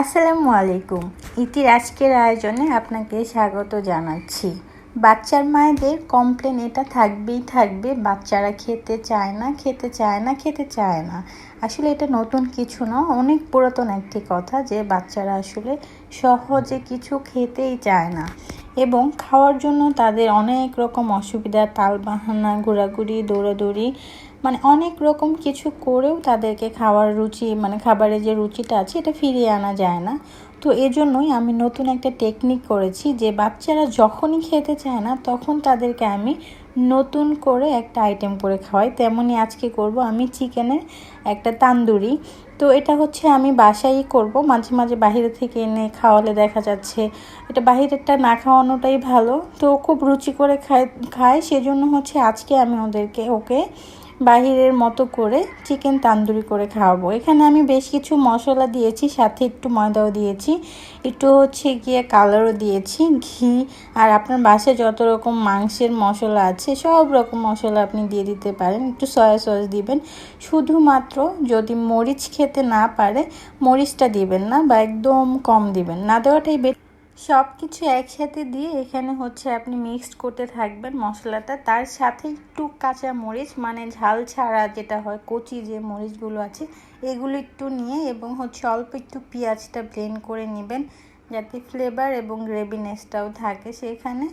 আসসালামু আলাইকুম। ইতির আজকের আয়োজনে আপনাকে স্বাগত জানাচ্ছি। বাচ্চার মায়েদের কমপ্লেন এটা থাকবেই থাকবে, বাচ্চারা খেতে চায় না, খেতে চায় না, খেতে চায় না। আসলে এটা নতুন কিছু না, অনেক পুরাতন একটি কথা যে বাচ্চারা আসলে সহজে কিছু খেতেই চায় না। এবং খাওয়ার জন্য তাদের অনেক রকম অসুবিধা, তালবাহানা, ঘোরাঘুরি, দৌড়াদৌড়ি মানে অনেক রকম কিছু করেও তাদেরকে খাওয়ার রুচি মানে খাবারের যে রুচিটা আছে, এটা ফিরিয়ে আনা যায় না। তো এজন্যই আমি নতুন একটা টেকনিক করেছি যে বাচ্চারা যখনই খেতে চায় না, তখন তাদেরকে আমি নতুন করে একটা আইটেম করে খাওয়াই। তেমনই আজকে করব আমি চিকেনের একটা তান্দুরি। তো এটা হচ্ছে আমি বাসায় করব, মাঝে মাঝে বাহিরে থেকে এনে খাওয়ালে দেখা যাচ্ছে এটা বাহিরেরটা না খাওয়ানোটাই ভালো। তো খুব রুচি করে খায় খায়, সেজন্য হচ্ছে আজকে আমি ওদেরকে, ওকে বাহিরের মতো করে চিকেন তান্দুরি করে খাওয়াবো। এখানে আমি বেশ কিছু মশলা দিয়েছি, সাথে একটু ময়দাও দিয়েছি, একটু হচ্ছে গিয়ে কালারও দিয়েছি, ঘি, আর আপনার বাসায় যত রকম মাংসের মশলা আছে, সব রকম মশলা আপনি দিয়ে দিতে পারেন, একটু সয়া সস দিবেন। শুধুমাত্র যদি মরিচ খেতে না পারে, মরিচটা দিবেন না বা একদম কম দিবেন না, দেওয়াটাই বেট সব কিছু একসাথে দিয়ে এখানে হচ্ছে আপনি মিক্সড করতে থাকবেন মশলাটা। তার সাথে একটু কাঁচা মরিচ মানে ঝাল ছাড়া যেটা হয়, কচি যে মরিচগুলো আছে, এগুলো একটু নিয়ে এবং হচ্ছে অল্প একটু পেঁয়াজটা ব্লেন্ড করে নেবেন, যাতে ফ্লেভার এবং গ্রেভিনেসটাও থাকে সেখানে।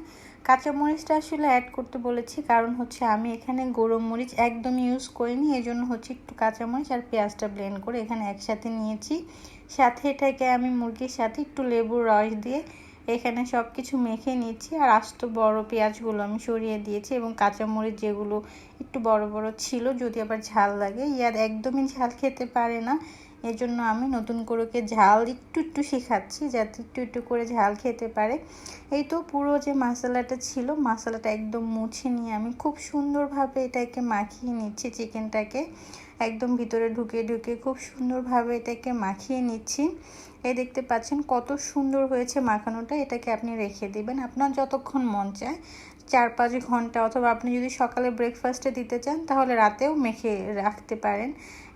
কাঁচামরিচটা আসলে অ্যাড করতে বলেছি, কারণ হচ্ছে আমি এখানে গরম মরিচ একদম ইউজ করিনি এই জন্য হচ্ছে একটু কাঁচামরিচ আর পেঁয়াজটা ব্লেন্ড করে এখানে একসাথে নিয়েছি। সাথে এটাকে আমি মুরগির সাথে একটু লেবুর রস দিয়ে এখানে সব কিছু মেখে নিচ্ছি, আর আস্ত বড় পেঁয়াজগুলো আমি সরিয়ে দিয়েছি এবং কাঁচামরিচ যেগুলো একটু বড় বড় ছিল, যদি আবার ঝাল লাগে, ইয়ার একদমই ঝাল খেতে পারে না। এজন্য আমি নতুন করে ঝাল একটু একটু শেখাচ্ছি, যাতে একটু একটু করে ঝাল খেতে পারে। এই তো পুরো যে মশলাটা ছিল, মশলাটা একদম মুছে নিয়ে আমি খুব সুন্দরভাবে এটাকে মাখিয়ে নিচ্ছি চিকেনটাকে একদম ভিতরে ঢুকে ঢুকে খুব সুন্দরভাবে এটাকে মাখিয়ে নিচ্ছি। এই দেখতে পাচ্ছেন কত সুন্দর হয়েছে মাখানোটা। এটাকে আপনি রেখে দিবেন। আপনার যতক্ষণ মন চায় চার পাঁচ ঘণ্টা অথবা আপনি যদি সকালে ব্রেকফাস্টে দিতে চান, তাহলে রাতেও মেখে রাখতে পারেন।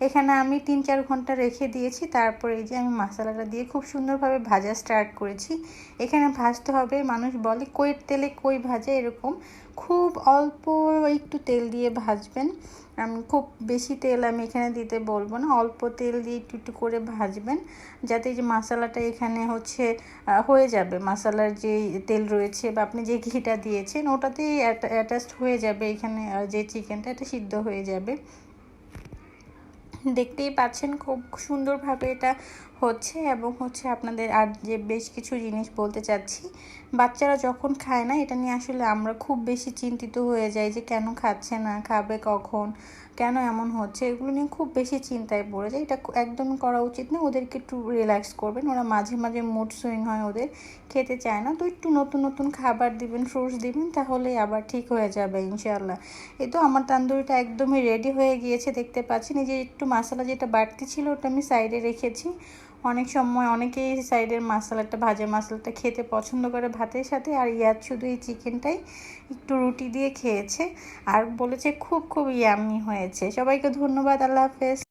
এখানে আমি তিন চার ঘণ্টা রেখে দিয়েছি। তারপরে এই যে আমি মশলাটা দিয়ে খুব সুন্দরভাবে ভাজা স্টার্ট করেছি। এখানে ভাজতে হবে, মানুষ বলে কইয়ের তেলে কই ভাজে? এরকম খুব অল্প একটু তেল দিয়ে ভাজবেন। আমি খুব বেশি তেল আমি এখানে দিতে বলব না, অল্প তেল দিয়ে একটু একটু করে ভাজবেন, যাতে যে মশলাটা এখানে হচ্ছে হয়ে যাবে। মশলার যে তেল রয়েছে বা আপনি যে ঘিটা দিয়েছেন, ওটাতেই অ্যাটাচড হয়ে যাবে এখানে যে চিকেনটা, এটা সিদ্ধ হয়ে যাবে। দেখতেই পাচ্ছেন খুব সুন্দরভাবে এটা হচ্ছে এবং হচ্ছে আপনাদের আর যে বেশ কিছু জিনিস বলতে চাচ্ছি, বাচ্চারা যখন খায় না, এটা নিয়ে আসলে আমরা খুব বেশি চিন্তিত হয়ে যাই যে কেন খাচ্ছে না, খাবে কখন, কেন এমন হচ্ছে, এগুলো নিয়ে খুব বেশি চিন্তায় পড়ে যায় এটা একদম করা উচিত না, ওদেরকে একটু রিল্যাক্স করবেন। ওরা মাঝে মাঝে মুড সুইং হয় ওদের, খেতে চায় না। তো একটু নতুন নতুন খাবার দিবেন ফ্রুটস দিবেন, তাহলে আবার ঠিক হয়ে যাবে ইনশাল্লাহ এই তো আমার তান্দুরিটা একদমই রেডি হয়ে গিয়েছে, দেখতে পাচ্ছেন। এই যে একটু মশলা যেটা বাড়তি ছিল, ওটা আমি সাইডে রেখেছি। অনেক সময় অনেকেই সাইডের মশলাটা ভাজা মশলাটা খেতে পছন্দ করে ভাতের সাথে। আর ইয়ার শুধু এই চিকেনটাই একটু রুটি দিয়ে খেয়েছে। আর বলেছে খুব খুব ইয়ামি হয়েছে। সবাইকে ধন্যবাদ, আল্লাহ হাফেজ।